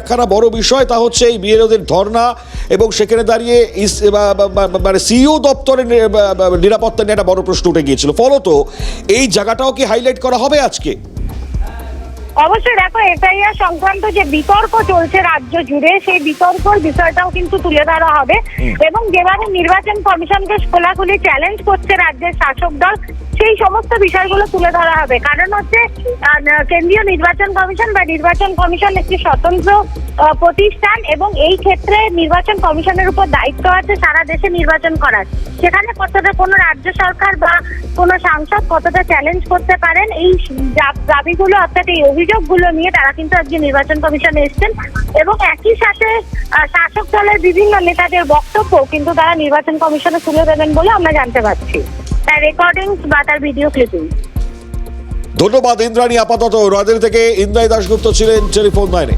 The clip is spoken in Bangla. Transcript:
একখানা বড় বিষয়, তা হচ্ছে এই বিএলওদের ধর্না এবং সেখানে দাঁড়িয়ে মানে সিইও দপ্তরের নিরাপত্তা নিয়ে একটা বড় প্রশ্ন উঠে গিয়েছিল। ফলত এই জায়গাটাও কি হাইলাইট করা হবে আজকে? অবশ্যই দেখো এফআইআর সংক্রান্ত যে বিতর্ক চলছে রাজ্য জুড়ে সেই বিতর্কর বিষয়টাও কিন্তু তুলে ধরা হবে। এবং যেভাবে নির্বাচন কমিশনকে খোলাখুলি চ্যালেঞ্জ করছে রাজ্যের শাসক দল সেই সমস্ত বিষয়গুলো তুলে ধরা হবে। কারণ হচ্ছে কেন্দ্রীয় নির্বাচন কমিশন বা নির্বাচন কমিশন একটি স্বতন্ত্র প্রতিষ্ঠান এবং এই ক্ষেত্রে নির্বাচন কমিশনের উপর দায়িত্ব আছে, সারা দেশে নির্বাচন করার। সেখানে কতটা কোনো রাজ্য সরকার বা কোনো সাংসদ কতটা চ্যালেঞ্জ করতে পারেন, এই দাবিগুলো অর্থাৎ এই অভিযোগগুলো নিয়ে তারা কিন্তু আজকে নির্বাচন কমিশনে এসেছেন এবং একই সাথে শাসক দলের বিভিন্ন নেতাদের বক্তব্য কিন্তু তারা নির্বাচন কমিশনে তুলে দেবেন বলে আমরা জানতে পারছি। তার রেকর্ডিংস বা তার ভিডিও ক্লিপিং ধন্যবাদ, ইন্দ্রাণী, আপাতত। রাজধানী থেকে ইন্দ্রাণী দাশগুপ্ত ছিলেন টেলিফোন লাইনে।